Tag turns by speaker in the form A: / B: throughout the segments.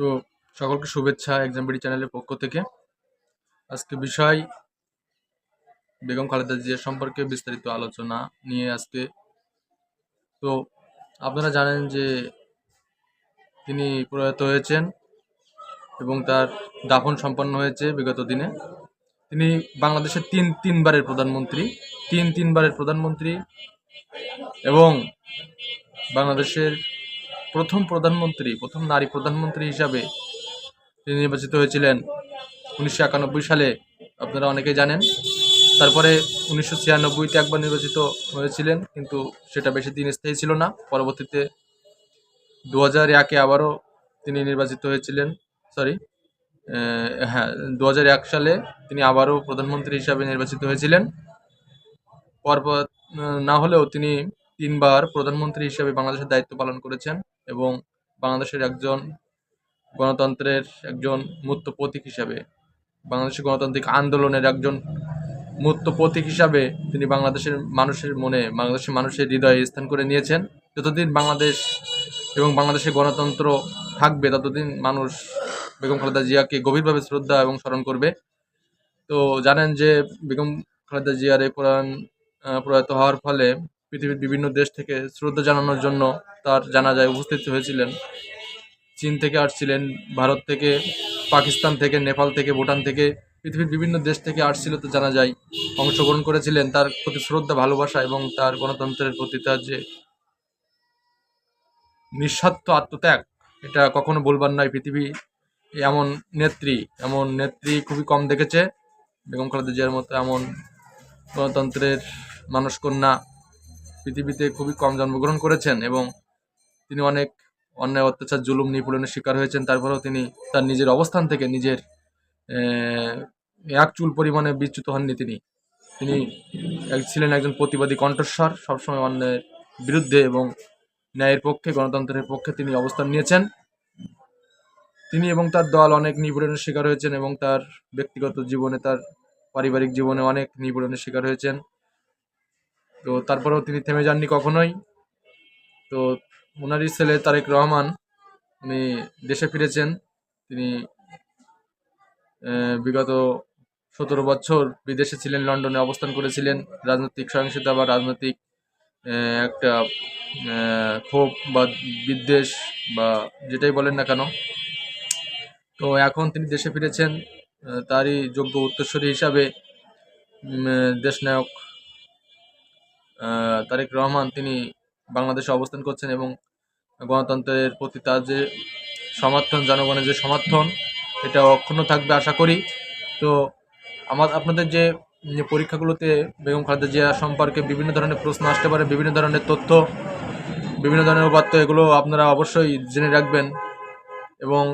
A: তো সকলকে শুভেচ্ছা এক্সাম বিডি চ্যানেলের পক্ষ থেকে। আজকে বিষয় বেগম খালেদা জিয়া সম্পর্কে বিস্তারিত আলোচনা নিয়ে আজকে। তো আপনারা জানেন যে তিনি প্রয়াত হয়েছেন এবং তার দাফন সম্পন্ন হয়েছে বিগত দিনে। তিনি বাংলাদেশের তিন তিনবারের প্রধানমন্ত্রী, তিন তিনবারের প্রধানমন্ত্রী এবং বাংলাদেশের প্রথম প্রধানমন্ত্রী, প্রথম নারী প্রধানমন্ত্রী হিসাবে তিনি নির্বাচিত হয়েছিলেন উনিশশো একানব্বই সালে। আপনারা অনেকেই জানেন। তারপরে উনিশশো ছিয়ানব্বইতে একবার নির্বাচিত হয়েছিলেন, কিন্তু সেটা বেশি দিন স্থায়ী ছিল না। পরবর্তীতে দু হাজার একে আবারও তিনি নির্বাচিত হয়েছিলেন। সরি হ্যাঁ দু এক সালে তিনি আবারও প্রধানমন্ত্রী হিসাবে নির্বাচিত হয়েছিলেন। পরপর, না হলেও তিনি তিনবার প্রধানমন্ত্রী হিসাবে বাংলাদেশের দায়িত্ব পালন করেছেন। এবং বাংলাদেশের একজন গণতন্ত্রের একজন মূর্ত প্রতীক হিসাবে বাংলাদেশের গণতান্ত্রিক আন্দোলনের একজন মূর্ত প্রতীক হিসাবে তিনি বাংলাদেশের মানুষের মনে বাংলাদেশের মানুষের হৃদয়ে স্থান করে নিয়েছেন। যতদিন বাংলাদেশ এবং বাংলাদেশের গণতন্ত্র থাকবে ততদিন মানুষ বেগম খালেদা জিয়াকে গভীরভাবে শ্রদ্ধা এবং স্মরণ করবে। তো জানেন যে বেগম খালেদা জিয়ার এই আহ, প্রয়াত হওয়ার ফলে পৃথিবীর বিভিন্ন দেশ থেকে শ্রদ্ধা জানানোর জন্য তার জানাজায় উপস্থিত হয়েছিলেন। চীন থেকে আসছিলেন, ভারত থেকে, পাকিস্তান থেকে, নেপাল থেকে, ভুটান থেকে, পৃথিবীর বিভিন্ন দেশ থেকে আসছিল তো জানা যায় অংশগ্রহণ করেছিলেন। তার প্রতি শ্রদ্ধা, ভালোবাসা এবং তার গণতন্ত্রের প্রতি তার যে নিঃস্বার্থ আত্মত্যাগ, এটা কখনো বলবার নয়। পৃথিবী এমন নেত্রী এমন নেত্রী খুবই কম দেখেছে। বেগম খালেদা জিয়ার মতো এমন গণতন্ত্রের মানুষ কন্যা পৃথিবীতে খুবই কম জন্মগ্রহণ করেছেন এবং তিনি অনেক অন্যায়, অত্যাচার, জুলুম, নিপীড়নের শিকার হয়েছেন। তারপরেও তিনি তার নিজের অবস্থান থেকে নিজের এক চুল পরিমাণে বিচ্যুত হননি তিনি। তিনি ছিলেন একজন প্রতিবাদী কণ্ঠস্বর, সবসময় অন্যায়ের বিরুদ্ধে এবং ন্যায়ের পক্ষে, গণতন্ত্রের পক্ষে তিনি অবস্থান নিয়েছেন। তিনি এবং তার দল অনেক নিপীড়নের শিকার হয়েছেন এবং তার ব্যক্তিগত জীবনে, তার পারিবারিক জীবনে অনেক নিপীড়নের শিকার হয়েছেন। তো তারপরেও তিনি থেমে যাননি কখনোই। তো ওনারই ছেলে তারেক রহমান, উনি দেশে ফিরেছেন। তিনি বিগত সতেরো বছর বিদেশে ছিলেন, লন্ডনে অবস্থান করেছিলেন। রাজনৈতিক সহিংসতা বা রাজনৈতিক একটা ক্ষোভ বা বিদ্বেষ বা যেটাই বলেন না কেন। তো এখন তিনি দেশে ফিরেছেন। তারই যোগ্য উত্তরসূরি হিসাবে দেশনায়ক তারেক রহমান তিনি বাংলাদেশে অবস্থান করছেন এবং গণতন্ত্রের প্রতি তার যে সমর্থন, জনগণের যে সমর্থন, এটা অক্ষুণ্ণ থাকবে আশা করি। তো আমার, আপনাদের যে পরীক্ষাগুলোতে বেগম খালেদা জিয়া সম্পর্কে বিভিন্ন ধরনের প্রশ্ন আসতে পারে, বিভিন্ন ধরনের তথ্য, বিভিন্ন ধরনের উপাত্ত, এগুলো আপনারা অবশ্যই জেনে রাখবেন। এবং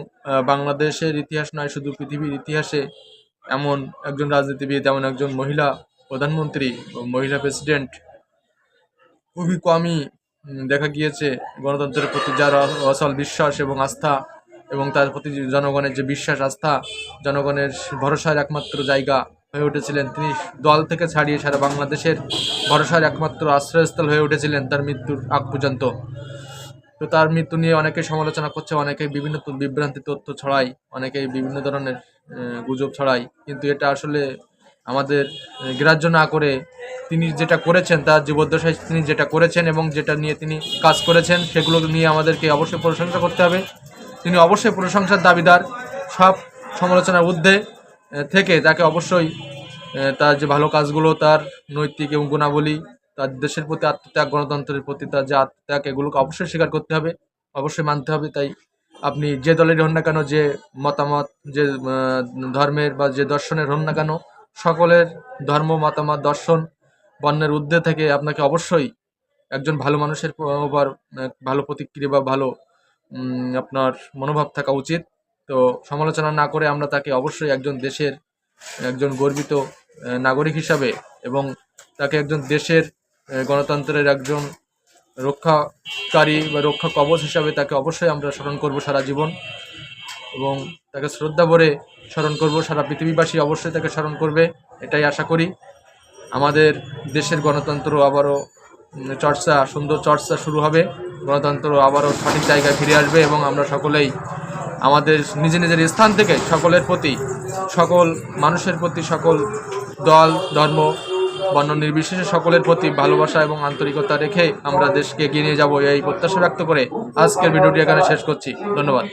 A: বাংলাদেশের ইতিহাস নয়, শুধু পৃথিবীর ইতিহাসে এমন একজন রাজনীতিবিদ, এমন একজন মহিলা প্রধানমন্ত্রী ও মহিলা প্রেসিডেন্ট খুবই কমই দেখা গিয়েছে গণতন্ত্রের প্রতি যার অ- অচল বিশ্বাস এবং আস্থা এবং তার প্রতি জনগণের যে বিশ্বাস, আস্থা, জনগণের ভরসার একমাত্র জায়গা হয়ে উঠেছিলেন। তিনি দল থেকে ছাড়িয়ে সারা বাংলাদেশের ভরসার একমাত্র আশ্রয়স্থল হয়ে উঠেছিলেন তার মৃত্যুর আগ পর্যন্ত। তো তার মৃত্যু নিয়ে অনেকে সমালোচনা করছে, অনেকে বিভিন্ন বিভ্রান্তি তথ্য ছড়ায় অনেকেই বিভিন্ন ধরনের গুজব ছড়ায়। কিন্তু এটা আসলে আমাদের গ্রাহ্য না করে তিনি যেটা করেছেন, তার জীবদ্দশায় তিনি যেটা করেছেন এবং যেটা নিয়ে তিনি কাজ করেছেন, সেগুলো নিয়ে আমাদেরকে অবশ্যই প্রশংসা করতে হবে। তিনি অবশ্যই প্রশংসার দাবিদার। সব সমালোচনার ঊর্ধ্বে থেকে তাকে অবশ্যই তার যে ভালো কাজগুলো, তার নৈতিক এবং গুণাবলী, তার দেশের প্রতি আত্মত্যাগ, গণতন্ত্রের প্রতি তার যে আত্মত্যাগ, এগুলোকে অবশ্যই স্বীকার করতে হবে, অবশ্যই মানতে হবে। তাই আপনি যে দলেরই হন না কেন, যে মতামত, যে ধর্মের বা যে দর্শনের হন না কেন সকলের ধর্ম, মতামত, দর্শন, বর্ণের ঊর্ধ্বে থেকে আপনাকে অবশ্যই একজন ভালো মানুষের উপর ভালো প্রতিক্রিয়া বা ভালো আপনার মনোভাব থাকা উচিত। তো সমালোচনা না করে আমরা তাকে অবশ্যই একজন দেশের, একজন গর্বিত নাগরিক হিসাবে এবং তাকে একজন দেশের গণতন্ত্রের একজন রক্ষাকারী বা রক্ষা কবচ হিসাবে তাকে অবশ্যই আমরা স্মরণ করব সারা জীবন। এবং তাকে শ্রদ্ধা ভরে স্মরণ করব। সারা পৃথিবীবাসী অবশ্যই তাকে স্মরণ করবে, এটাই আশা করি। আমাদের দেশের গণতন্ত্র আবারও চর্চা, সুন্দর চর্চা শুরু হবে। গণতন্ত্র আবারও সঠিক জায়গায় ফিরে আসবে এবং আমরা সকলেই আমাদের নিজে নিজের স্থান থেকে সকলের প্রতি, সকল মানুষের প্রতি, সকল দল, ধর্ম, বর্ণ নির্বিশেষে সকলের প্রতি ভালোবাসা এবং আন্তরিকতা রেখে আমরা দেশকে এগিয়ে নিয়ে যাব। এই প্রত্যাশা ব্যক্ত করে আজকের ভিডিওটি এখানে শেষ করছি। ধন্যবাদ।